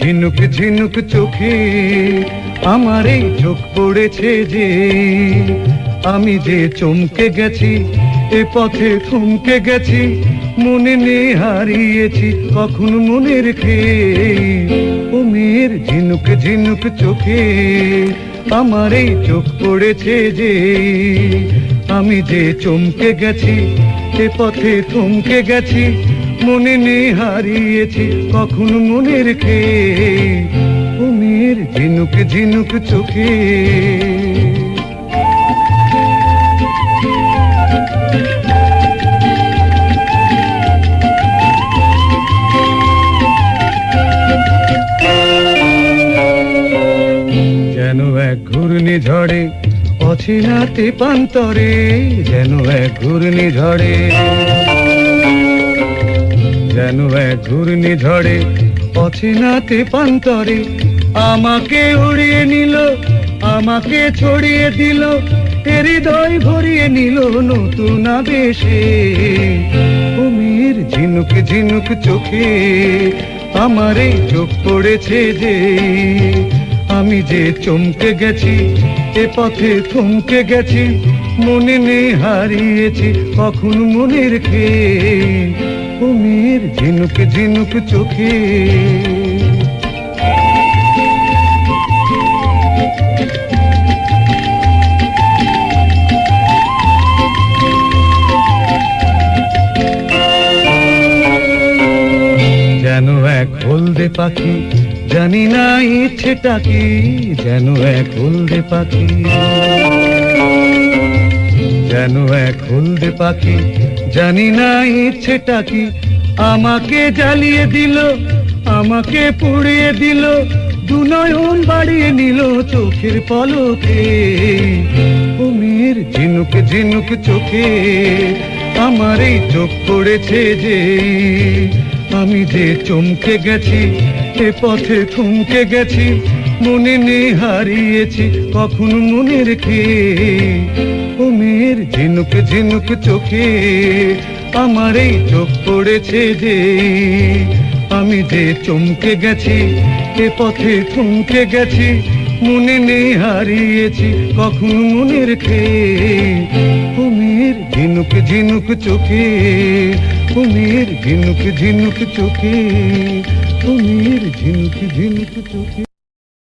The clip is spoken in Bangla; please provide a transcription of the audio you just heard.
ঝিনুক ঝিনুক চোখে আমার এই চোখ পড়েছে যে আমি যে চমকে গেছি, এ পথে থমকে গেছি, মনে নেই হারিয়েছি, কখন মনে রেখে। ও মেয়ের ঝিনুক ঝিনুক চোখে আমার এই চোখ পড়েছে যে আমি যে চমকে গেছি, এ পথে থমকে গেছি মনে হারিয়েছি কখন মনে রেখে। ও মেয়ের ঝিনুক ঝিনুক চোখে। যেন এক ঘূর্ণি ঝড়ে অচেনা তেপান্তরে যেন এক ঘূর্ণি ঝড়ে। যেন এক ঘূর্ণি ঝড়ে অচেনা তেপান্তরে আমাকে উড়িয়ে নিল, আমাকে ছড়িয়ে দিল হৃদয় ভরিয়ে নিল নতুন বেশে কুমির ঝিনুক ঝিনুক চোখে, আমার এই চোখ পড়েছে যে, আমি যে চমকে গেছি, এ পথে থমকে গেছি, মনে নেই হারিয়েছি, কখন মনে রেখে কুমির ঝিনুক ঝিনুক চোখে। যেন এক হলদে পাখি, জানি না ইচ্ছেটা কি যেন এক হলদে পাখি। যেন এক হলদে পাখি জানি না ইচ্ছেটা কি। আমাকে জ্বালিয়ে দিল, আমাকে পুড়িয়ে দিল দুনয়ন বাড়িয়ে নিল চোখের পলকে। কুমির ঝিনুক ঝিনুক চোখে, আমার এই চোখ পড়েছে যে। আমি যে চমকে গেছি, এ পথে থমকে গেছি, মনে নেই হারিয়েছি, কখন মনে রেখে। কুমির ঝিনুক ঝিনুক চোখে আমার এই চোখ পড়েছে যে আমি যে চমকে গেছি, এ পথে থমকে গেছি, মনে নেই হারিয়েছি, কখন মনে রেখে কুমির ঝিনুক ঝিনুক চোখে কুমির ঝিনুক ঝিনুক চোখে কুমির ঝিনুক ঝিনুক চোখে।